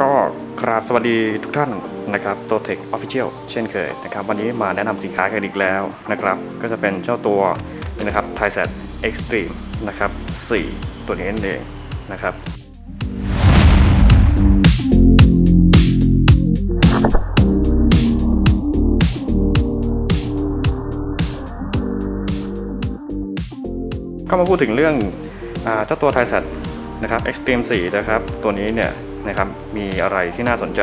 ก็กราบสวัสดีทุกท่านนะครับตัว Tech Official เช่นเคยนะครับ วันนี้มาแนะนำสินค้ากันอีกแล้วนะครับ ก็จะเป็นเจ้าตัวนะครับ t h a i s e t Extreme นะครับ 4 ตัวนี้นั่นเองนะครับก็มาพูดถึงเรื่องอเจ้าตัว t h a i s e t นะครับ Extreme 4 นะครับ ตัวนี้เนี่ย นะครับ มีอะไรที่น่าสนใจ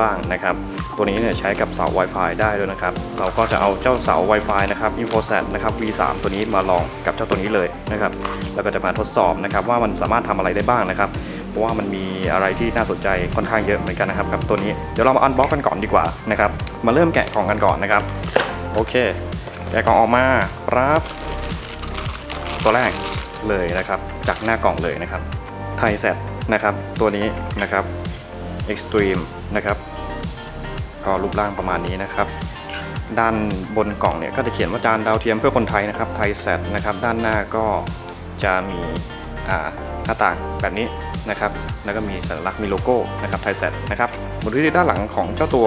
บ้างนะครับ ตัวนี้เนี่ยใช้กับเสา Wi-Fi ได้ด้วยนะครับ เราก็จะเอาเจ้าเสา Wi-Fi นะครับ InfoSat นะครับ V3 ตัวนี้มาลองกับเจ้าตัวนี้เลยนะครับ แล้วก็จะมาทดสอบนะครับว่ามันสามารถทำอะไรได้บ้างนะครับ เพราะว่ามันมีอะไรที่น่าสนใจค่อนข้างเยอะเหมือนกันนะครับกับตัวนี้ เดี๋ยวเรามาอันบ็อกกันก่อนดีกว่านะครับ มาเริ่มแกะกล่องกันก่อนนะครับ โอเค แกะกล่องออกมาครับตัวแรกเลยนะครับ จากหน้ากล่องเลยนะครับไทยเซต นะครับตัวนี้นะครับ Extreme นะครับก็รูปร่างประมาณนี้นะครับ ด้านบนกล่องเนี่ยก็จะเขียนว่าจานดาวเทียมเพื่อคนไทยนะครับไทยแซดนะครับด้านหน้าก็จะมีหน้าต่างแบบนี้นะครับ แล้วก็มีสัญลักษณ์มีโลโก้นะครับไทยแซดนะครับบนที่ด้านหลังของเจ้าตัว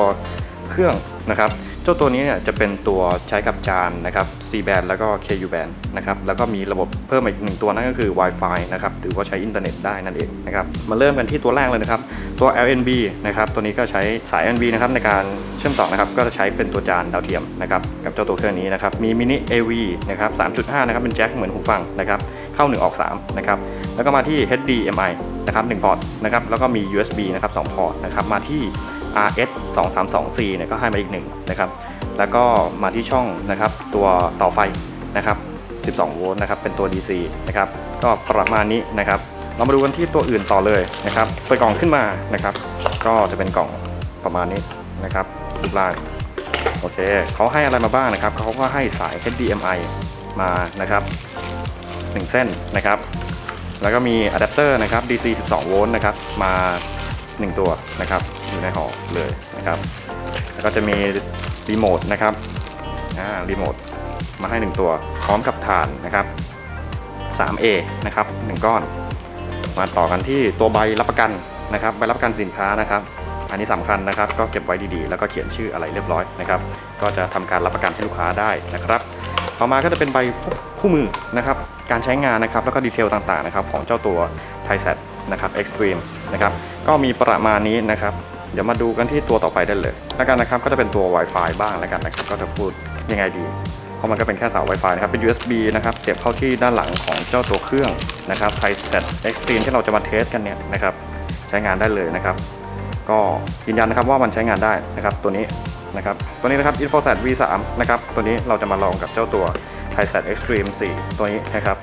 เครื่องนะครับ เจ้าตัวนี้เนี่ยจะเป็นตัวใช้กับจานนะครับ C band แล้วก็ KU band นะครับแล้วก็มีระบบเพิ่มอีกหนึ่งตัวนั่นก็คือ Wi-Fi นะครับถือว่าใช้อินเทอร์เน็ตได้นั่นเองนะครับมาเริ่มกันที่ตัวแรกเลยนะครับ ตัว LNB นะครับตัวนี้ก็ใช้สาย LNB นะครับในการเชื่อมต่อนะครับก็จะใช้เป็นตัวจานดาวเทียมนะครับกับเจ้าตัวเครื่องนี้นะครับมีมินิ AV นะครับ 3.5 นะครับเป็นแจ็คเหมือนหูฟังนะครับเข้า 1 ออก3นะครับแล้วก็มาที่ HDMI นะครับ1พอร์ตนะครับแล้วก็มี USB นะครับ2พอร์ตนะครับมาที่ RS 2324เนี่ยก็ให้มาอีกหนึ่งนะครับ แล้วก็มาที่ช่องนะครับตัวต่อไฟนะครับ 12 โวลต์นะครับ เป็นตัว DC นะครับ ก็ประมาณนี้นะครับ เรามาดูกันที่ตัวอื่นต่อเลยนะครับเปิดกล่องขึ้นมานะครับ ก็จะเป็นกล่องประมาณนี้นะครับรูปร่างโอเคเขาให้อะไรมาบ้างนะครับเขาก็ให้สาย HDMI มานะครับ 1 เส้นนะครับ แล้วก็มีอะแดปเตอร์นะครับ DC 12 โวลต์นะครับ มา 1 ตัวนะครับอยู่ในห่อเลยนะครับ แล้วก็จะมีรีโมทนะครับอ่ารีโมทมาให้ 1 ตัว พร้อมกับฐานนะครับ 3A นะครับ1ก้อน มาต่อกันที่ตัวใบรับประกันนะครับใบรับประกันสินค้านะครับ อันนี้สำคัญนะครับ ก็เก็บไว้ดีๆ แล้วก็เขียนชื่ออะไรเรียบร้อยนะครับ ก็จะทำการรับประกันให้ลูกค้าได้นะครับต่อมาก็จะเป็นใบคู่มือนะครับ การใช้งานนะครับ แล้วก็ดีเทลต่างๆนะครับ ของเจ้าตัว t h a i s e t นะครับ Extreme นะครับก็มีประมาณนี้นะครับ เดี๋ยวมาดูกันที่ตัวต่อไปได้เลยแล้วกันนะครับก็จะเป็นตัว Wi-Fi บ้างแล้วกันนะครับ ก็จะพูดยังไงดี เพราะมันก็เป็นแค่เสา Wi-Fi นะครับ เป็น USB นะครับเสียบเข้าที่ด้านหลังของเจ้าตัวเครื่องนะครับ t h a i s e t Extreme ที่เราจะมาเทสกันเนี่ยนะครับใช้งานได้เลยนะครับ ก็ยืนยันนะครับว่ามันใช้งานได้นะครับตัวนี้นะครับตัวนี้นะครับ InfoSat V3 นะครับตัวนี้เราจะมาลองกับเจ้าตัว t h a i s e t Extreme 4 ตัวนี้นะครับ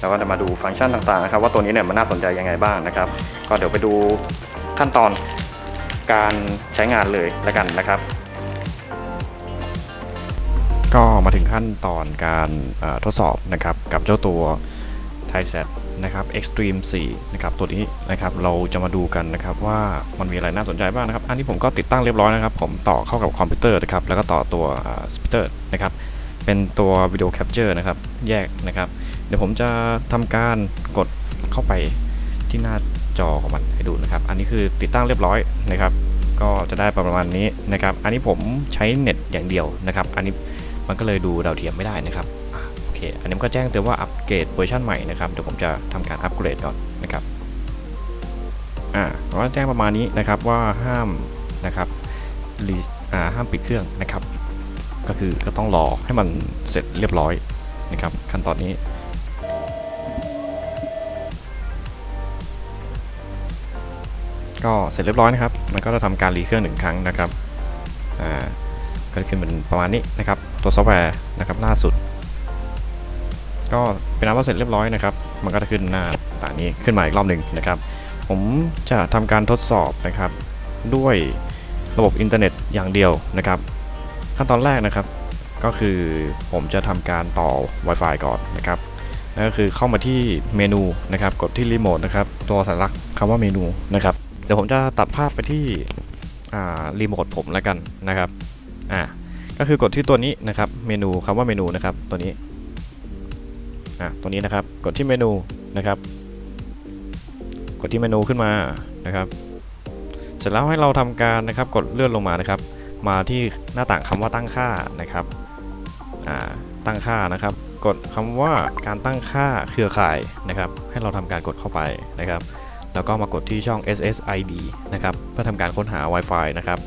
แล้วก็จะมาดูฟังก์ชันต่างๆนะครับว่าตัวนี้เนี่ยมันน่าสนใจยังไงบ้างนะครับ ก็เดี๋ยวไปดูขั้นตอนการใช้งานเลยแล้วกันนะครับ ก็มาถึงขั้นตอนการทดสอบนะครับกับเจ้าตัว t h a i s e t นะครับ Extreme 4 นะครับ ตัวนี้นะครับ เราจะมาดูกันนะครับว่ามันมีอะไรน่าสนใจบ้างนะครับ อันนี้ผมก็ติดตั้งเรียบร้อยนะครับ ผมต่อเข้ากับคอมพิวเตอร์นะครับ แล้วก็ต่อตัวสปีเตอร์นะครับ เป็นตัววิดีโอแคปเจอร์นะครับ แยกนะครับ เดี๋ยวผมจะทำการกดเข้าไปที่หน้าจอของมันให้ดูนะครับ อันนี้คือติดตั้งเรียบร้อยนะครับ ก็จะได้ประมาณนี้นะครับ อันนี้ผมใช้เน็ตอย่างเดียวนะครับ อันนี้มันก็เลยดูดาวเทียมไม่ได้นะครับโอเค อันนี้มันก็แจ้งเตือนว่าอัปเกรดเวอร์ชันใหม่นะครับ เดี๋ยวผมจะทำการอัปเกรดก่อนนะครับ อ่าก็แจ้งประมาณนี้นะครับว่าห้ามนะครับรีอ่าห้ามปิดเครื่องนะครับ ก็คือก็ต้องรอให้มันเสร็จเรียบร้อยนะครับขั้นตอนนี้ก็เสร็จเรียบร้อยนะครับ มันก็จะทำการรีเครื่องหนึ่งครั้งนะครับ อ่า ก็จะขึ้นเป็นประมาณนี้นะครับ ตัวซอฟต์แวร์นะครับล่าสุด ก็เป็นอันว่าเสร็จเรียบร้อยนะครับ มันก็จะขึ้นหน้าต่างนี้ขึ้นมาอีกรอบหนึ่งนะครับ ผมจะทำการทดสอบนะครับด้วยระบบอินเทอร์เน็ตอย่างเดียวนะครับ ขั้นตอนแรกนะครับ ก็คือผมจะทำการต่อ Wi-Fi ก่อนนะครับนั่นก็คือเข้ามาที่เมนูนะครับ กดที่รีโมทนะครับ ตัวสัญลักษณ์คำว่าเมนูนะครับ เดี๋ยวผมจะตัดภาพไปที่อ่ารีโมทผมแล้วกันนะครับอ่าก็คือกดที่ตัวนี้นะครับ เมนูคำว่าเมนูนะครับ ตัวนี้อะตัวนี้นะครับ กดที่เมนูนะครับ กดที่เมนูขึ้นมานะครับ เสร็จแล้วให้เราทำการนะครับ กดเลื่อนลงมานะครับ มาที่หน้าต่างคำว่าตั้งค่านะครับตั้งค่านะครับ กดคำว่าการตั้งค่าเครือข่ายนะครับ ให้เราทำการกดเข้าไปนะครับ แล้วก็มากดที่ช่อง SSID นะครับ เพื่อทำการค้นหา Wi-Fi นะครับ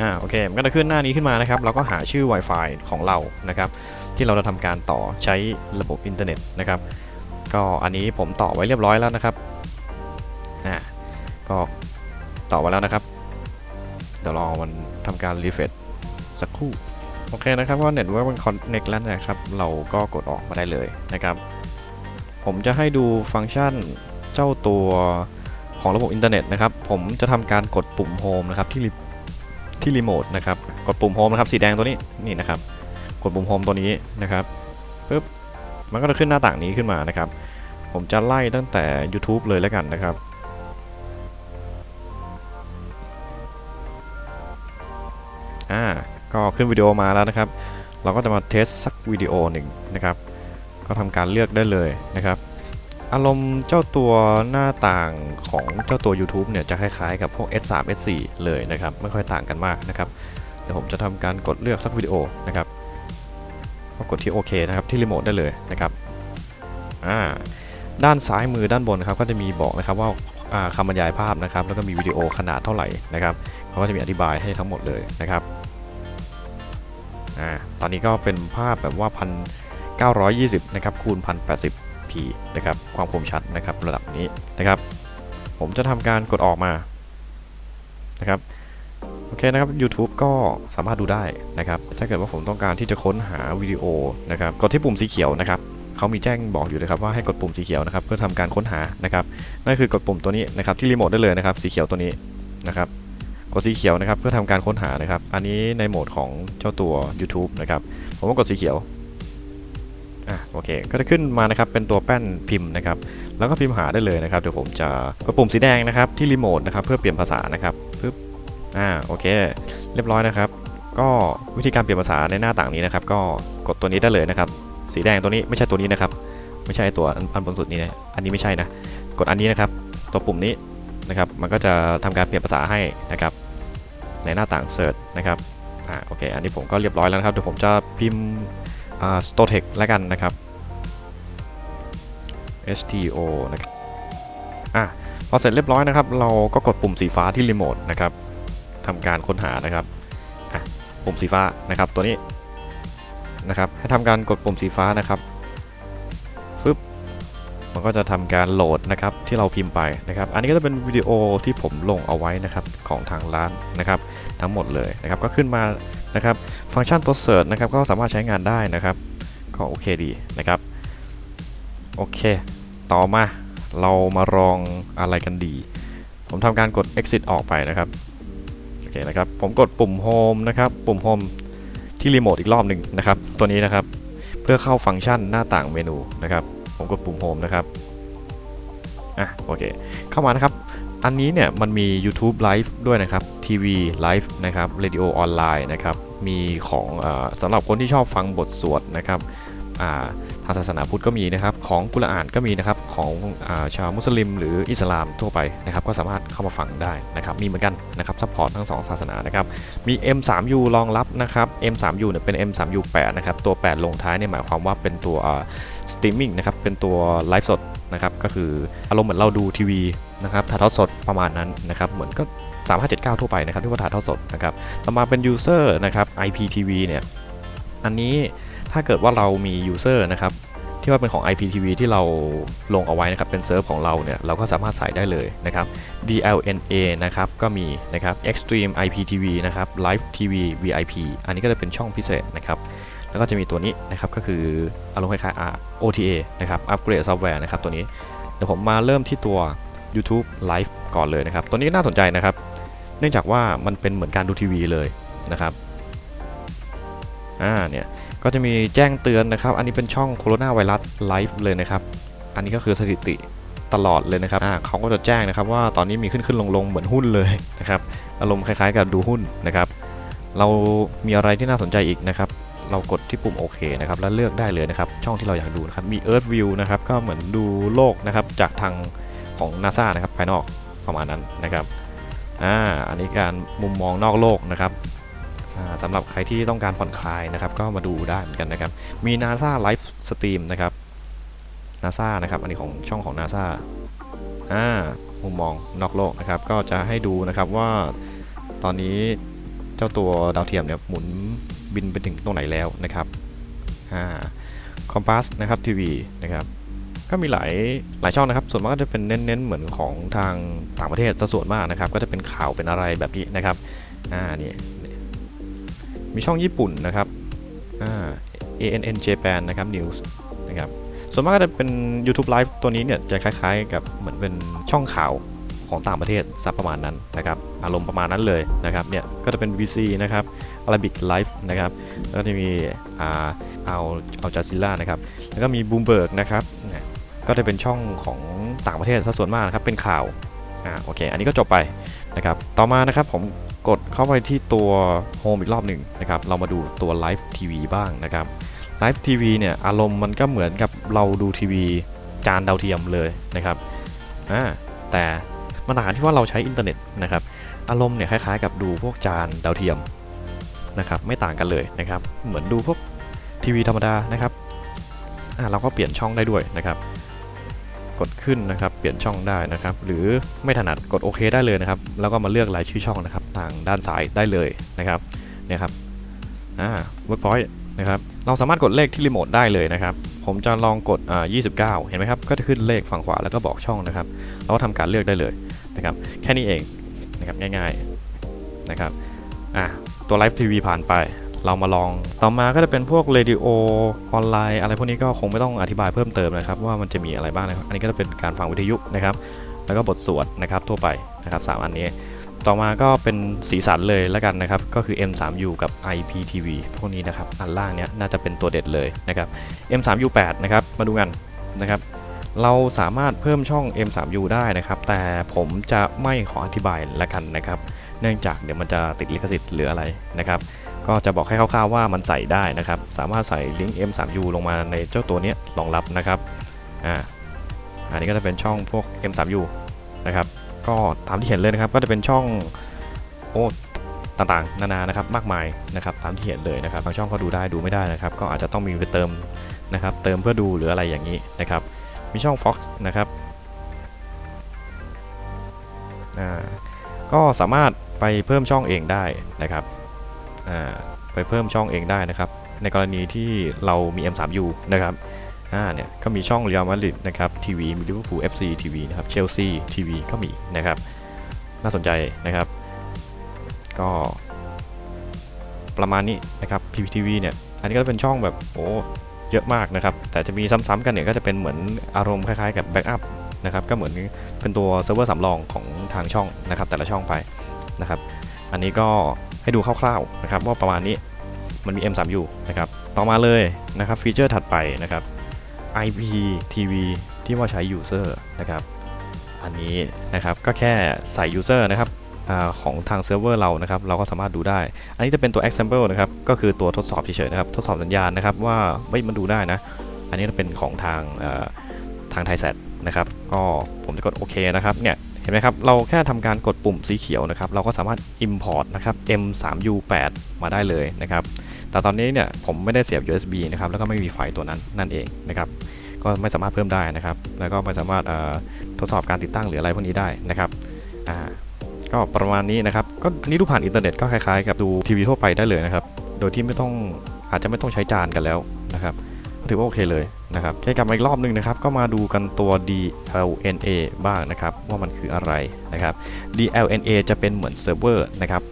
อ่าโอเคมันก็จะขึ้นหน้านี้ขึ้นมานะครับ เราก็หาชื่อ Wi-Fi ของเรานะครับ ที่เราจะทำการต่อใช้ระบบอินเทอร์เน็ตนะครับ ก็อันนี้ผมต่อไว้เรียบร้อยแล้วนะครับอ่าก็ต่อไว้แล้วนะครับ เดี๋ยวรอมันทำการรีเฟรชสักครู่ โอเคนะครับว่าเน็ตเวิร์กมันคอนเน็กแล้วนะครับ เราก็กดออกมาได้เลยนะครับ ผมจะให้ดูฟังก์ชันเจ้าตัวของระบบอินเทอร์เน็ตนะครับ ผมจะทำการกดปุ่มโฮมนะครับที่รีที่รีโมทนะครับ กดปุ่มโฮมนะครับสีแดงตัวนี้นี่นะครับ กดปุ่มโฮมตัวนี้นะครับปึ๊บมันก็จะขึ้นหน้าต่างนี้ขึ้นมานะครับ ผมจะไล่ตั้งแต่ YouTube เลยแล้วกันนะครับ อ่าก็ขึ้นวิดีโอมาแล้วนะครับ เราก็จะมาเทสสักวิดีโอหนึ่งนะครับ ก็ทำการเลือกได้เลยนะครับ อารมณ์เจ้าตัวหน้าต่างของเจ้าตัว YouTube เนี่ยจะคล้ายๆกับพวก S3 S4 เลยนะครับ ไม่ค่อยต่างกันมากนะครับ เดี๋ยวผมจะทำการกดเลือกสักวิดีโอนะครับก็กดที่โอเคนะครับที่รีโมทได้เลยนะครับอ่าด้านซ้ายมือด้านบนครับก็จะมีบอกนะครับว่าอ่าคำบรรยายภาพนะครับแล้วก็มีวิดีโอขนาดเท่าไหร่นะครับ เขาก็จะมีอธิบายให้ทั้งหมดเลยนะครับอ่าตอนนี้ก็เป็นภาพแบบว่า 1920 นะครับ คูณ 1080p นะครับ ความคมชัดนะครับระดับนี้นะครับ ผมจะทำการกดออกมา นะครับ โอเคนะครับ YouTube ก็สามารถดูได้นะครับ ถ้าเกิดว่าผมต้องการที่จะค้นหาวิดีโอนะครับ กดที่ปุ่มสีเขียวนะครับเขามีแจ้งบอกอยู่เลยครับว่าให้กดปุ่มสีเขียวนะครับเพื่อทำการค้นหานะครับนั่นคือกดปุ่มตัวนี้นะครับที่รีโมทได้เลยนะครับสีเขียวตัวนี้นะครับ กดสีเขียวนะครับเพื่อทำการค้นหานะครับ อันนี้ในโหมดของเจ้าตัว YouTube นะครับ ผมก็กดสีเขียวอะโอเค ก็จะขึ้นมานะครับเป็นตัวแป้นพิมพ์นะครับ แล้วก็พิมพ์หาได้เลยนะครับ เดี๋ยวผมจะกดปุ่มสีแดงนะครับที่รีโมทนะครับเพื่อเปลี่ยนภาษานะครับปึ๊บอ่าโอเค เรียบร้อยนะครับ ก็วิธีการเปลี่ยนภาษาในหน้าต่างนี้นะครับ ก็กดตัวนี้ได้เลยนะครับ สีแดงตัวนี้ไม่ใช่ตัวนี้นะครับ ไม่ใช่ตัวอันบนสุดนี้นะอันนี้ไม่ใช่นะ กดอันนี้นะครับ ตัวปุ่มนี้นะครับ มันก็จะทำการเปลี่ยนภาษาให้นะครับ ในหน้าต่าง Search นะครับอ่าโอเค อันนี้ผมก็เรียบร้อยแล้วนะครับ เดี๋ยวผมจะพิมพ์อ่า Stotech แล้วกันนะครับ STO นะครับอะพอเสร็จเรียบร้อยนะครับ เราก็กดปุ่มสีฟ้าที่รีโมทนะครับทำการค้นหานะครับอะปุ่มสีฟ้านะครับตัวนี้นะครับให้ทำการกดปุ่มสีฟ้านะครับปึ๊บมันก็จะทำการโหลดนะครับที่เราพิมพ์ไปนะครับ อันนี้ก็จะเป็นวิดีโอที่ผมลงเอาไว้นะครับของทางร้านนะครับ ทั้งหมดเลยนะครับก็ขึ้นมานะครับฟังก์ชันตัวเสิร์ชนะครับก็สามารถใช้งานได้นะครับก็โอเคดีนะครับโอเค ต่อมาเรามาลองอะไรกันดี ผมทำการกด exit ออกไปนะครับโอเคนะครับผมกดปุ่ม home นะครับปุ่ม home ที่รีโมทอีกรอบหนึ่งนะครับตัวนี้นะครับเพื่อเข้าฟังก์ชันหน้าต่างเมนูนะครับผมกดปุ่ม home นะครับอะโอเคเข้ามานะครับ อันนี้เนี่ยมันมี YouTube Live ด้วยนะครับทีวีไลฟ์นะครับเรดิโอออนไลน์นะครับมีของอสำหรับคนที่ชอบฟังบทสวดนะครับ ทางศาสนาพุทธก็มีนะครับของกุรอานก็มีนะครับของอาชาวมุสลิม หรืออิสลามทั่วไปนะครับก็สามารถเข้ามาฟังได้นะครับมีเหมือนกันนะครับซัพพอร์ตทั้ง 2 ศาสนานะครับมี M3U รองรับนะครับ M3U เนี่ยเป็น M3U8 นะครับตัว 8 ลงท้ายเนี่ยหมายความว่าเป็นตัวสตรีมมิ่งนะครับเป็นตัวไลฟ์สดนะครับก็คืออารมณ์เหมือนเราดูทีวีนะครับถ่ายทอดสดประมาณนั้นนะครับเหมือนก็3579 ทั่วไปนะครับที่ว่าถ่ายทอดสดนะครับต่อมาเป็น User นะครับ IPTV เนี่ยอันนี้ ถ้าเกิดว่าเรามี User นะครับที่ว่าเป็นของ IPTV ที่เราลงเอาไว้นะครับเป็นเซิร์ฟของเราเนี่ยเราก็สามารถใส่ได้เลยนะครับ DLNA นะครับก็มีนะครับ Extreme IPTV นะครับ Live TV VIP อันนี้ก็จะเป็นช่องพิเศษนะครับแล้วก็จะมีตัวนี้นะครับก็คืออารมณ์คล้ายๆ OTA นะครับอัปเกรดซอฟต์แวร์นะครับตัวนี้เดี๋ยวผมมาเริ่มที่ตัว YouTube Live ก่อนเลยนะครับตัวนี้น่าสนใจนะครับ เนื่องจากว่ามันเป็นเหมือนการดูทีวีเลยนะครับอ่าเนี่ย ก็จะมีแจ้งเตือนนะครับ อันนี้เป็นช่องโคโรนาไวรัสไลฟ์เลยนะครับ อันนี้ก็คือสถิติตลอดเลยนะครับอ่าเขาก็จะแจ้งนะครับว่าตอนนี้มีขึ้นขึ้นลงลงเหมือนหุ้นเลยนะครับ อารมณ์คล้ายๆกับดูหุ้นนะครับ เรามีอะไรที่น่าสนใจอีกนะครับ เรากดที่ปุ่มโอเคนะครับ แล้วเลือกได้เลยนะครับ ช่องที่เราอยากดูนะครับ มี Earth View นะครับ ก็เหมือนดูโลกนะครับจากทางของ NASA นะครับภายนอกประมาณนั้นนะครับ อ่า อันนี้การมุมมองนอกโลกนะครับ สำหรับใครที่ต้องการผ่อนคลายนะครับ ก็มาดูได้เหมือนกันนะครับ มี NASA Live Stream นะครับ NASA นะครับ อันนี้ของช่องของ NASA อ่ามุมมองนอกโลกนะครับ ก็จะให้ดูนะครับว่าตอนนี้เจ้าตัวดาวเทียมเนี่ยหมุนบินไปถึงตรงไหนแล้วนะครับอ่าคอมพาสนะครับทีวีนะครับก็มีหลายหลายช่องนะครับ ส่วนมากก็จะเป็นเน้นๆเหมือนของทางต่างประเทศซะส่วนมากนะครับ ก็จะเป็นข่าวเป็นอะไรแบบนี้นะครับ อ่า นี่ มีช่องญี่ปุ่นนะครับ ANN Japan นะครับ News นะครับ ส่วนมากก็จะเป็น YouTube Live ตัวนี้เนี่ยจะคล้ายๆ กับเหมือนเป็นช่องข่าวของต่างประเทศสักประมาณนั้นนะครับ อารมณ์ประมาณนั้นเลยนะครับเนี่ยก็จะเป็น VC นะครับ Arabic Live นะครับ แล้วก็จะมีอ่าเอาเอาจาซิล่านะครับ แล้วก็มี Bloomberg นะครับก็จะเป็นช่องของต่างประเทศซะส่วนมากนะครับเป็นข่าวอ่าโอเค อันนี้ก็จบไปนะครับ ต่อมานะครับผม กดเข้าไปที่ตัว Home อีกรอบหนึ่งนะครับ เรามาดูตัว Live TV บ้างนะครับไลฟ์ทีวีเนี่ยอารมณ์มันก็เหมือนกับเราดูทีวีจานดาวเทียมเลยนะครับอ่าแต่มันต่างกันที่ว่าเราใช้อินเทอร์เน็ตนะครับ อารมณ์เนี่ยคล้ายๆ กับดูพวกจานดาวเทียมนะครับ ไม่ต่างกันเลยนะครับ เหมือนดูพวกทีวีธรรมดานะครับอ่าเราก็เปลี่ยนช่องได้ด้วยนะครับ กดขึ้นนะครับ เปลี่ยนช่องได้นะครับ หรือไม่ถนัดกดโอเคได้เลยนะครับ แล้วก็มาเลือกรายชื่อช่องนะครับ ทางด้านซ้ายได้เลยนะครับเนี่ยครับอ่า workpoint นะครับ เราสามารถกดเลขที่รีโมทได้เลยนะครับ ผมจะลองกดอ่า29 เห็นไหมครับ ก็จะขึ้นเลขฝั่งขวาแล้วก็บอกช่องนะครับ เราก็ทำการเลือกได้เลยนะครับ แค่นี้เองนะครับง่ายๆนะครับ อะตัวไลฟ์ทีวีผ่านไป เรามาลอง ต่อมาก็จะเป็นพวกเรดิโอออนไลน์ อะไรพวกนี้ก็คงไม่ต้องอธิบายเพิ่มเติมนะครับว่ามันจะมีอะไรบ้างนะครับอันนี้ก็จะเป็นการฟังวิทยุนะครับแล้วก็บทสวดนะครับทั่วไปนะครับสามอันนี้ต่อมาก็เป็นสีสันเลยแล้วกันนะครับ ก็คือ M3U กับ IPTV พวกนี้นะครับ อันล่างเนี้ยน่าจะเป็นตัวเด็ดเลยนะครับ M3U8 นะครับ มาดูกันนะครับ เราสามารถเพิ่มช่อง M3U ได้นะครับ แต่ผมจะไม่ขออธิบายละกันนะครับ เนื่องจากเดี๋ยวมันจะติดลิขสิทธิ์หรืออะไรนะครับ ก็จะบอกให้คร่าวๆว่ามันใส่ได้นะครับ สามารถใส่ลิงก์ M3U ลงมาในเจ้าตัวนี้รองรับนะครับอ่าอันนี้ก็จะเป็นช่องพวก M3U นะครับ ก็ตามที่เห็นเลยนะครับ ก็จะเป็นช่องโอ้ต่างๆ นานานะครับมากมายนะครับตามที่เห็นเลยนะครับบางช่องก็ดูได้ดูไม่ได้นะครับ ก็อาจจะต้องมีไปเติมนะครับ เติมเพื่อดูหรืออะไรอย่างนี้นะครับ มีช่อง Fox นะครับอ่าก็สามารถไปเพิ่มช่องเองได้นะครับ ไปเพิ่มช่องเองได้นะครับ ในกรณีที่เรามี M3U นะครับอ่าเนี่ยก็มีช่องเรียลมาดริดนะครับทีวีมีลิเวอร์พูล FC ทีวีนะครับเชลซีทีวีก็มีนะครับ น่าสนใจนะครับ ก็ประมาณนี้นะครับ PPTV เนี่ยอันนี้ก็เป็นช่องแบบโอ้เยอะมากนะครับ แต่จะมีซ้ำๆกันเนี่ยก็จะเป็นเหมือนอารมณ์คล้ายๆกับแบ็กอัพนะครับก็เหมือนเป็นตัวเซิร์ฟเวอร์สำรองของทางช่องนะครับแต่ละช่องไปนะครับ อันนี้ก็ ให้ดูคร่าวๆนะครับว่าประมาณนี้มันมี M3U นะครับต่อมาเลยนะครับฟีเจอร์ถัดไปนะครับ IPTV ที่ว่าใช้ user นะครับอันนี้นะครับก็แค่ใส่ user นะครับอของทางเซิร์ฟเวอร์เรานะครับเราก็สามารถดูได้ อันนี้จะเป็นตัว example นะครับก็คือตัวทดสอบเฉยๆนะครับทดสอบสัญญาณนะครับว่าไม่มันดูได้นะ อันนี้เป็นของทางทางไทยแซนะครับก็ผมจะกดโอเคนะครับเนี่ย เห็นไหมครับ เราแค่ทำการกดปุ่มสีเขียวนะครับ เราก็สามารถ import นะครับ M3U8 มาได้เลยนะครับ แต่ตอนนี้เนี่ยผมไม่ได้เสียบ USB นะครับ แล้วก็ไม่มีไฟตัวนั้นนั่นเองนะครับ ก็ไม่สามารถเพิ่มได้นะครับ แล้วก็ไม่สามารถทดสอบการติดตั้งหรืออะไรพวกนี้ได้นะครับก็ประมาณนี้นะครับ ก็อันนี้ดูผ่านอินเทอร์เน็ตก็คล้ายๆ กับดูทีวีทั่วไปได้เลยนะครับ โดยที่ไม่ต้องอาจจะไม่ต้องใช้จานกันแล้วนะครับ ถือว่าโอเคเลยนะครับแค่กลับมาอีกรอบนึงนะครับ ก็มาดูกันตัว DLNA บ้างนะครับ ว่ามันคืออะไรนะครับ DLNA จะเป็นเหมือนเซิร์ฟเวอร์นะครับ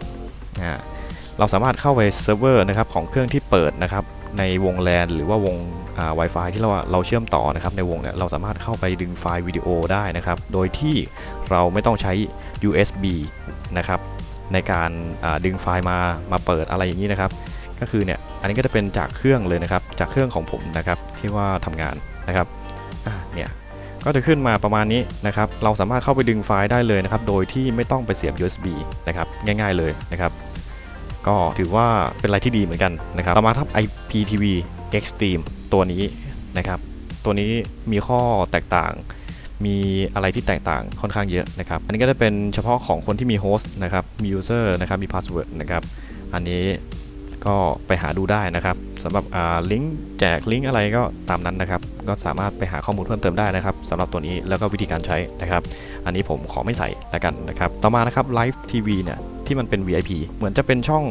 เราสามารถเข้าไปเซิร์ฟเวอร์นะครับของเครื่องที่เปิดนะครับในวง LAN หรือว่าวงา Wi-Fi ที่เราเราเชื่อมต่อนะครับในวงเนี่ยเราสามารถเข้าไปดึงไฟล์วิดีโอได้นะครับ โดยที่เราไม่ต้องใช้ USB นะครับในการาดึงไฟล์มามาเปิดอะไรอย่างนี้นะครับ ก็คือเนี่ยอันนี้ก็จะเป็นจากเครื่องเลยนะครับ จากเครื่องของผมนะครับที่ว่าทำงานนะครับอ่าเนี่ยก็จะขึ้นมาประมาณนี้นะครับ เราสามารถเข้าไปดึงไฟล์ได้เลยนะครับ โดยที่ไม่ต้องไปเสียบ USB นะครับ ง่ายๆเลยนะครับ ก็ถือว่าเป็นอะไรที่ดีเหมือนกันนะครับต่อมาครับ IPTV Extreme ตัวนี้นะครับ ตัวนี้มีข้อแตกต่าง มีอะไรที่แตกต่างค่อนข้างเยอะนะครับ อันนี้ก็จะเป็นเฉพาะของคนที่มีโฮสต์นะครับ มี user นะครับ มี password นะครับ อันนี้ ก็ไปหาดูได้นะครับสำหรับลิงก์แจกลิงก์อะไรก็ตามนั้นนะครับ ก็สามารถไปหาข้อมูลเพิ่มเติมได้นะครับสำหรับตัวนี้แล้วก็วิธีการใช้นะครับ อันนี้ผมขอไม่ใส่ล้วกันนะครับ ต่อมานะครับ Live TV เนี่ยที่มันเป็น VIP เหมือนจะเป็นช่อง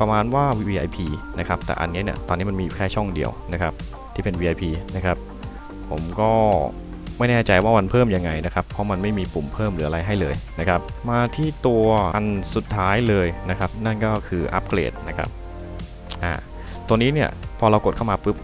ประมาณว่า VIP นะครับ แต่อันนี้เนี่ยตอนนี้มันมีแค่ช่องเดียวนะครับ ที่เป็น VIP นะครับ ผมก็ไม่แน่ใจว่ามันเพิ่มยังไงนะครับ เพราะมันไม่มีปุ่มเพิ่มหรืออะไรให้เลยนะครับ มาที่ตัวอันสุดท้ายเลยนะครับ นั่นก็คืออัปเกรดนะครับ อ่าตัวนี้เนี่ยพอเรากดเข้ามาปุ๊บ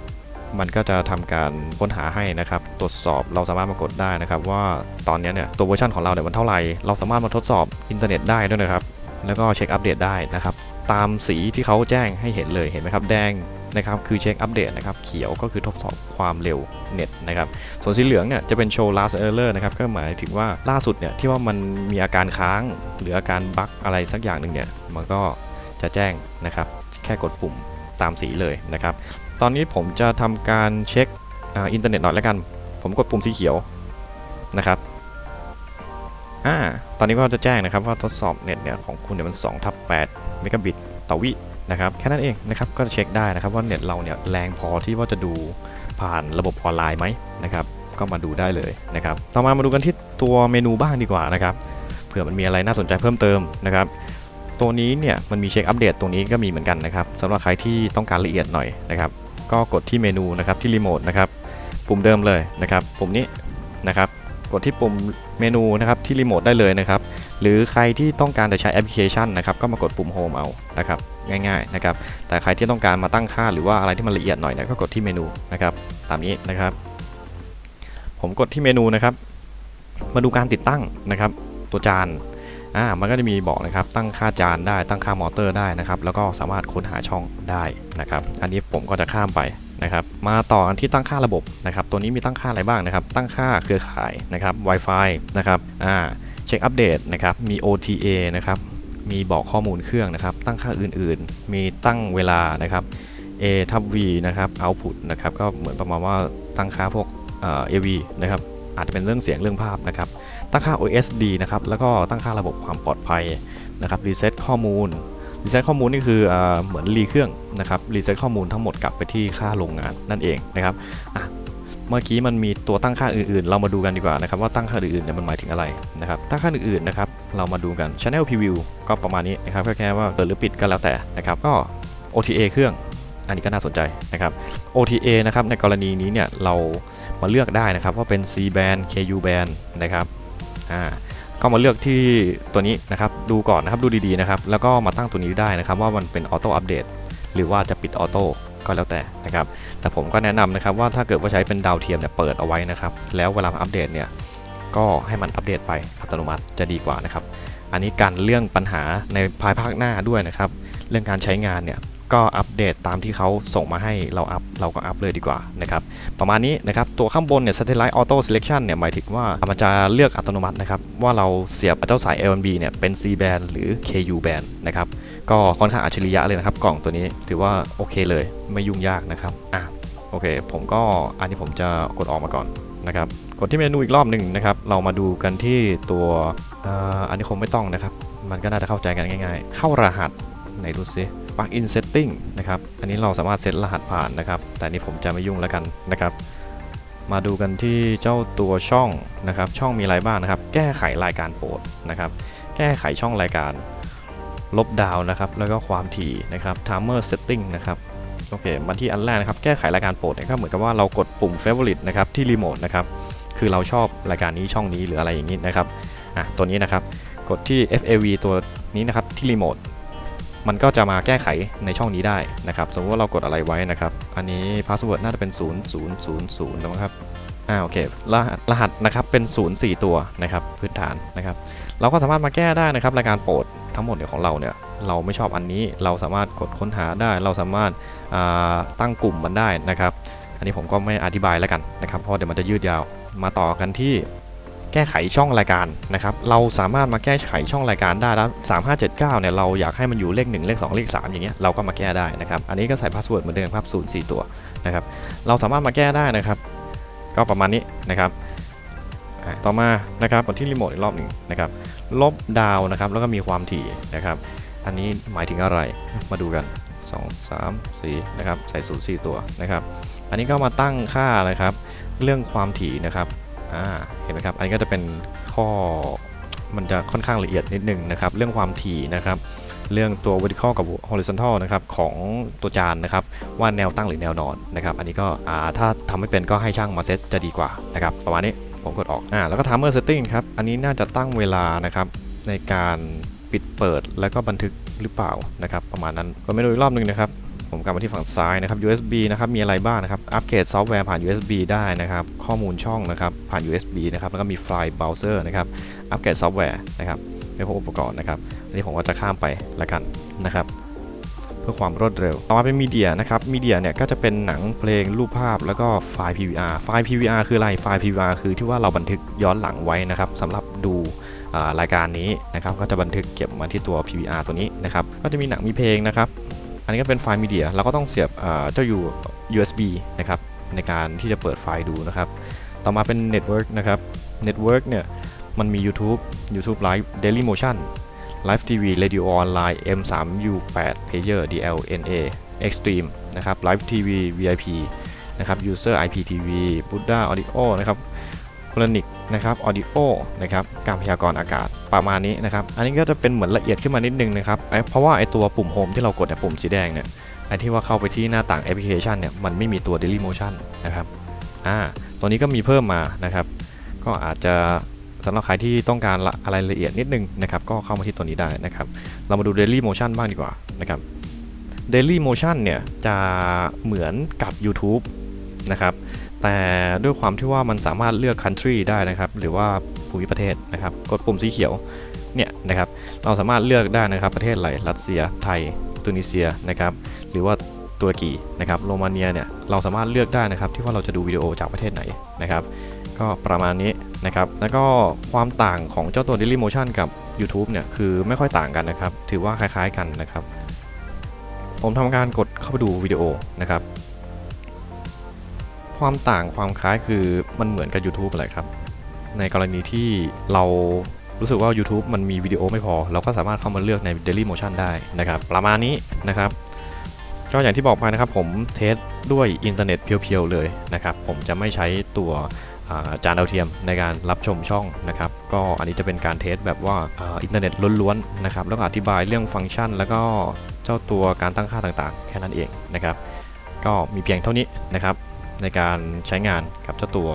มันก็จะทำการค้นหาให้นะครับ ตรวจสอบเราสามารถมากดได้นะครับ ว่าตอนนี้เนี่ยตัวเวอร์ชันของเราเนี่ยมันเท่าไหร่ เราสามารถมาทดสอบอินเทอร์เน็ตได้ด้วยนะครับ แล้วก็เช็คอัปเดตได้นะครับ ตามสีที่เขาแจ้งให้เห็นเลยเห็นไหมครับ แดงนะครับคือเช็คอัปเดตนะครับ เขียวก็คือทดสอบความเร็วเน็ตนะครับ ส่วนสีเหลืองเนี่ยจะเป็นโชว์ last error นะครับก็หมายถึงว่าล่าสุดเนี่ยที่ว่ามันมีอาการค้างหรืออาการบั๊กอะไรสักอย่างหนึ่งเนี่ยมันก็จะแจ้งนะครับ แค่กดปุ่มตามสีเลยนะครับ ตอนนี้ผมจะทำการเช็คอ,อินเทอร์เน็ตหน่อยแล้วกัน ผมกดปุ่มสีเขียวนะครับอ่าตอนนี้ก็จะแจ้งนะครับว่าทดสอบเน็ตเนี่ยของคุณเนี่ยมัน2ทับ8เมกะบิตต่อวินะครับแค่นั้นเองนะครับก็จะเช็คได้นะครับว่าเน็ตเราเนี่ยแรงพอที่ว่าจะดูผ่านระบบออนไลน์ไหมนะครับก็มาดูได้เลยนะครับต่อมามาดูกันที่ตัวเมนูบ้างดีกว่านะครับเผื่อมันมีอะไรน่าสนใจเพิ่มเติมนะครับ ตัวนี้เนี่ยมันมีเช็คอัปเดตตรงนี้ก็มีเหมือนกันนะครับสำหรับใครที่ต้องการละเอียดหน่อยนะครับ ก็กดที่เมนูนะครับที่รีโมทนะครับปุ่มเดิมเลยนะครับปุ่มนี้นะครับ กดที่ปุ่มเมนูนะครับที่รีโมทได้เลยนะครับ หรือใครที่ต้องการจะใช้แอปพลิเคชันนะครับ ก็มากดปุ่มโฮมเอานะครับง่ายๆนะครับ แต่ใครที่ต้องการมาตั้งค่าหรือว่าอะไรที่มันละเอียดหน่อยนี่ยก็กดที่เมนูนะครับ ตามนี้นะครับ ผมกดที่เมนูนะครับ มาดูการติดตั้งนะครับ ตัวจาน อ่ามันก็จะมีบอกนะครับตั้งค่าจานได้ตั้งค่ามอเตอร์ได้นะครับ แล้วก็สามารถค้นหาช่องได้นะครับ อันนี้ผมก็จะข้ามไปนะครับมาต่อกันที่ตั้งค่าระบบนะครับ ตัวนี้มีตั้งค่าอะไรบ้างนะครับ ตั้งค่าเครือข่ายนะครับ Wi-Fi นะครับอ่าเช็คอัปเดตนะครับมี OTA นะครับมีบอกข้อมูลเครื่องนะครับ ตั้งค่าอื่นๆ มีตั้งเวลานะครับ A ทับ V นะครับ output นะครับก็เหมือนประมาณว่าตั้งค่าพวกเอ่อ AV นะครับอาจจะเป็นเรื่องเสียงเรื่องภาพนะครับ ตั้งค่า OSD นะครับ แล้วก็ตั้งค่าระบบความปลอดภัยนะครับ รีเซ็ตข้อมูล รีเซ็ตข้อมูลนี่คือเอเหมือนรีเครื่องนะครับ รีเซ็ตข้อมูลทั้งหมดกลับไปที่ค่าโรงงานนั่นเองนะครับอะเมื่อกี้มันมีตัวตั้งค่าอื่นๆ เรามาดูกันดีกว่านะครับว่าตั้งค่าอื่นๆเนี่ยมันหมายถึงอะไรนะครับ ตั้งค่าอื่นๆนะครับ เรามาดูกัน Channel Preview ก็ประมาณนี้นะครับแค่ว่าเปิดหรือปิดก็แล้วแต่นะครับ ก็ OTA เครื่อง อันนี้ก็น่าสนใจนะครับ OTA นะครับในกรณีนี้เนี่ยเรามาเลือกได้นะครับว่าเป็น C band KU band นะครับ อ่าก็มาเลือกที่ตัวนี้นะครับ ดูก่อนนะครับ ดูดีๆนะครับ แล้วก็มาตั้งตัวนี้ได้นะครับ ว่ามันเป็นออโต้อัปเดตหรือว่าจะปิดออโต้ก็แล้วแต่นะครับ แต่ผมก็แนะนำนะครับว่าถ้าเกิดว่าใช้เป็นดาวเทียมเนี่ยเปิดเอาไว้นะครับ แล้วเวลาอัปเดตเนี่ยก็ให้มันอัปเดตไปอัตโนมัติจะดีกว่านะครับ อันนี้การเรื่องปัญหาในภายภาคหน้าด้วยนะครับ เรื่องการใช้งานเนี่ย ก็อัปเดตตามที่เขาส่งมาให้เราอัพเราก็อัพเลยดีกว่านะครับประมาณนี้นะครับตัวข้างบนเนี่ย Satellite Auto Selection เนี่ยหมายถึงว่ามันจะเลือกอัตโนมัตินะครับว่าเราเสียบเจ้าสาย LNB เนี่ยเป็น C band หรือ KU band นะครับก็ค่อนข้างอัจฉริยะเลยนะครับกล่องตัวนี้ถือว่าโอเคเลยไม่ยุ่งยากนะครับอะโอเค ผมก็อันนี้ผมจะกดออกมาก่อนนะครับกดที่เมนูอีกรอบหนึ่งนะครับ เรามาดูกันที่ตัวอ,อ,อันนี้คงไม่ต้องนะครับ มันก็น่าจะเข้าใจกันง่าย ๆ เข้ารหัสไหนดูซิ plug in setting นะครับ อันนี้เราสามารถเซตรหัสผ่านนะครับ แต่นี้ผมจะไม่ยุ่งแล้วกันนะครับ มาดูกันที่เจ้าตัวช่องนะครับ ช่องมีอะไรบ้างนะครับ แก้ไขรายการโปรดนะครับ แก้ไขช่องรายการ ลบดาวน์นะครับ แล้วก็ความถี่นะครับ timer setting นะครับ โอเค มาที่อันแรกนะครับ แก้ไขรายการโปรดเนี่ยก็เหมือนกับว่าเรากดปุ่ม favorite นะครับ ที่รีโมทนะครับ คือเราชอบรายการนี้ช่องนี้หรืออะไรอย่างนี้นะครับ อะ ตัวนี้นะครับ กดที่ FAV ตัวนี้นะครับ ที่รีโมท มันก็จะมาแก้ไขในช่องนี้ได้นะครับ สมมติว่าเรากดอะไรไว้นะครับ อันนี้พาสเวิร์ดน่าจะเป็น 0 0 0 0 แล้วมั้งครับอ่าโอเครหัสรหัสนะครับเป็น 0 4 ตัวนะครับพื้นฐานนะครับ เราก็สามารถมาแก้ได้นะครับรายการโปรดทั้งหมดของเราเนี่ยเราไม่ชอบอันนี้เราสามารถกดค้นหาได้ เราสามารถาตั้งกลุ่มมันได้นะครับ อันนี้ผมก็ไม่อธิบายแล้วกันนะครับเพราะเดี๋ยวมันจะยืดยาวมาต่อกันที่ แก้ไขช่องรายการนะครับเราสามารถมาแก้ไขช่องรายการได้แล้ว3579เนี่ยเราอยากให้มันอยู่เลข 1 เลข 2 เลข 3 อย่างเงี้ยเราก็มาแก้ได้นะครับอันนี้ก็ใส่พาสเวิร์ดเหมือนเดิมครับ0 4 ตัวนะครับเราสามารถมาแก้ได้นะครับ ก็ประมาณนี้นะครับต่อมานะครับกดที่รีโมทอีกรอบหนึ่งนะครับลบดาวนะครับแล้วก็มีความถี่นะครับ อันนี้หมายถึงอะไรมาดูกัน 2 3 4นะครับใส่ศูนย์สี่ตัวนะครับ อันนี้ก็มาตั้งค่านะครับ เรื่องความถี่นะครับ อ่าเห็นไหมครับ อันนี้ก็จะเป็นข้อมันจะค่อนข้างละเอียดนิดนึงนะครับ เรื่องความถี่นะครับ เรื่องตัว vertical กับ horizontal นะครับของตัวจานนะครับ ว่าแนวตั้งหรือแนวนอนนะครับ อันนี้ก็อ่าถ้าทำไม่เป็นก็ให้ช่างมาเซตจะดีกว่านะครับ ประมาณนี้ผมกดออกอ่าแล้วก็ timer setting ครับ อันนี้น่าจะตั้งเวลานะครับในการปิดเปิดแล้วก็บันทึกหรือเปล่านะครับ ประมาณนั้นก็ไม่ดูอีกรอบหนึงนะครับ ผมกลับมาที่ฝั่งซ้ายนะครับ USB นะครับ มีอะไรบ้างนะครับ อัปเกรดซอฟต์แวร์ผ่าน USB ได้นะครับ ข้อมูลช่องนะครับผ่าน USB นะครับ แล้วก็มีไฟล์เบราว์เซอร์นะครับ อัปเกรดซอฟต์แวร์นะครับเป็นพวกอุปกรณ์นะครับ อันนี้ผมก็จะข้ามไปละกันนะครับ เพื่อความรวดเร็ว ต่อมาเป็นมีเดียนะครับ มีเดียเนี่ยก็จะเป็นหนังเพลงรูปภาพแล้วก็ไฟล์ PVR ไฟล์ PVR คืออะไร ไฟล์ PVR คือที่ว่าเราบันทึกย้อนหลังไว้นะครับสำหรับดูรายการนี้นะครับก็จะบันทึกเก็บมาที่ตัว PVR ตัวนี้นะครับ ก็จะมีหนังมีเพลงนะครับ นนี้ก็เป็นไฟล์มีเดียเราก็ต้องเสียบเจ้าอยู่ USB นะครับในการที่จะเปิดไฟล์ดูนะครับ ต่อมาเป็น Network นะครับ Network เนี่ยมันมี YouTube YouTube Live Daily Motion Live TV Radio Online M3U8 Player DLNA Extreme นะครับ Live TV VIP นะครับ User IPTV Buddha Audio นะครับ c o l o n i c นะครับ Audio นะครับการพยากรณ์อากาศประมาณนี้นะครับ อันนี้ก็จะเป็นเหมือนละเอียดขึ้นมานิดนึงนะครับเพราะว่าไอตัวปุ่ม Home ที่เรากดเนี่ยปุ่มสีแดงเนี่ยไอที่ว่าเข้าไปที่หน้าต่างแอปพลิเคชันเนี่ยมันไม่มีตัว Daily Motion นะครับอ่าตัวนี้ก็มีเพิ่มมานะครับ ก็อาจจะสำหรับใครที่ต้องการอะไรละเอียดนิดนึงนะครับก็เข้ามาที่ตัวนี้ได้นะครับ เรามาดู Daily Motion บ้างดีกว่านะครับ Daily Motion เนี่ยจะเหมือนกับ YouTube นะครับ แต่ด้วยความที่ว่ามันสามารถเลือก country ได้นะครับ หรือว่าภูมิประเทศนะครับ กดปุ่มสีเขียวเนี่ยนะครับ เราสามารถเลือกได้นะครับประเทศอะไรรัสเซีย ไทย ตุนิเซียนะครับ หรือว่าตุรกีนะครับ โรมาเนียเนี่ย เราสามารถเลือกได้นะครับ ที่ว่าเราจะดูวิดีโอจากประเทศไหนนะครับ ก็ประมาณนี้นะครับ แล้วก็ความต่างของเจ้าตัว Daily Motion กับ YouTube เนี่ย คือไม่ค่อยต่างกันนะครับ ถือว่าคล้ายๆกันนะครับ ผมทำการกดเข้าไปดูวิดีโอนะครับ ความต่างความคล้ายคือมันเหมือนกับ YouTube อะไรครับ ในกรณีที่เรารู้สึกว่า YouTube มันมีวิดีโอไม่พอ เราก็สามารถเข้ามาเลือกใน Daily Motion ได้นะครับ ประมาณนี้นะครับ ก็อย่างที่บอกไปนะครับผมเทสด้วยอินเทอร์เน็ตเพียวๆเลยนะครับ ผมจะไม่ใช้ตัวอาจานดาวเทียมในการรับชมช่องนะครับ ก็อันนี้จะเป็นการเทสแบบว่าอ,าอินเทอร์เน็ตล้วนๆนะครับแล้วอธิบายเรื่องฟังก์ชัน แล้วก็เจ้าตัวการตั้งค่าต่างๆ แค่นั้นเองนะครับ ก็มีเพียงเท่านี้นะครับ ในการใช้งานกับเจ้าตัว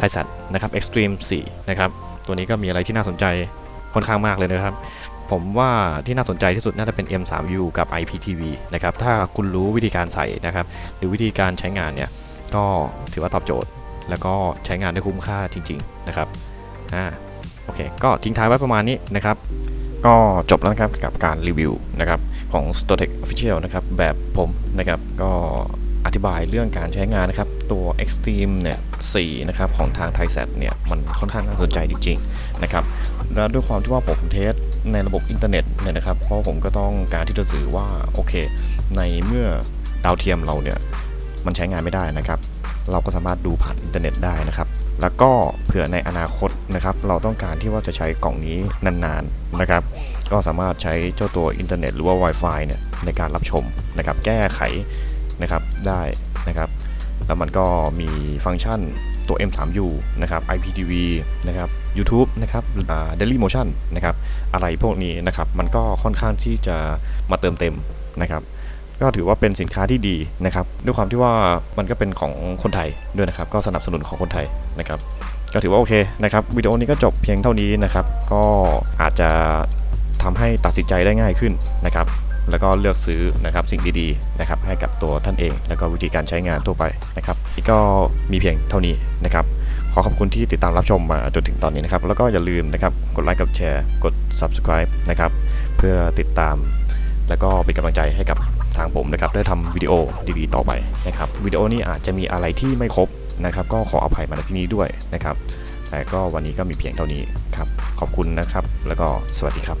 t i s a t นะครับ Extreme 4 นะครับ ตัวนี้ก็มีอะไรที่น่าสนใจค่อนข้างมากเลยนะครับ ผมว่าที่น่าสนใจที่สุดน่าจะเป็น M3U กับ IPTV นะครับ ถ้าคุณรู้วิธีการใส่นะครับ หรือวิธีการใช้งานเนี่ย ก็ถือว่าตอบโจทย์ แล้วก็ใช้งานได้คุ้มค่าจริง ๆ นะครับ อ่า โอเค ก็ทิ้งท้ายไว้ประมาณนี้นะครับก็จบแล้วนะครับกับการรีวิวนะครับของ s t o t e c h Official นะครับแบบผมนะครับก็ อธิบายเรื่องการใช้งานนะครับ ตัว Extreme เนี่ย4นะครับของทาง t h a i s a t เนี่ยมันค่อนข้างน่าสนใจจริงๆนะครับแล้วด้วยความที่ว่าผมเทสในระบบอินเทอร์เน็ตเนี่ยนะครับ เพราะผมก็ต้องการที่จะสื่อว่า โอเค ในเมื่อดาวเทียมเราเนี่ย มันใช้งานไม่ได้นะครับ เราก็สามารถดูผ่านอินเทอร์เน็ตได้นะครับ แล้วก็เผื่อในอนาคตนะครับ เราต้องการที่ว่าจะใช้กล่องนี้นานๆนะครับ ก็สามารถใช้เจ้าตัวอินเทอร์เน็ตหรือว่า Wi-Fi เนี่ยในการรับชมนะครับ แก้ไข นะครับได้นะครับแล้วมันก็มีฟังก์ชันตัว M3U นะครับ IPTV นะครับ YouTube นะครับ Daily Motion นะครับ อะไรพวกนี้นะครับ มันก็ค่อนข้างที่จะมาเติมเต็มนะครับ ก็ถือว่าเป็นสินค้าที่ดีนะครับ ด้วยความที่ว่ามันก็เป็นของคนไทยด้วยนะครับ ก็สนับสนุนของคนไทยนะครับ ก็ถือว่าโอเคนะครับ วิดีโอนี้ก็จบเพียงเท่านี้นะครับ ก็อาจจะทำให้ตัดสินใจได้ง่ายขึ้นนะครับ แล้วก็เลือกซื้อนะครับสิ่งดีๆนะครับให้กับตัวท่านเอง แล้วก็วิธีการใช้งานทั่วไปนะครับนี่ก็มีเพียงเท่านี้นะครับขอขอบคุณที่ติดตามรับชมมาจนถึงตอนนี้นะครับ แล้วก็อย่าลืมนะครับกดไลค์กดแชร์กด subscribe นะครับเพื่อติดตาม แล้วก็เป็นกำลังใจให้กับทางผมนะครับได้ทำวิดีโอดีๆ ต่อไปนะครับวิดีโอนี้อาจจะมีอะไรที่ไม่ครบนะครับ ก็ขออภัยมาณที่นี้ด้วยนะครับ แต่ก็วันนี้ก็มีเพียงเท่านี้ครับขอบคุณนะครับ แล้วก็สวัสดีครับ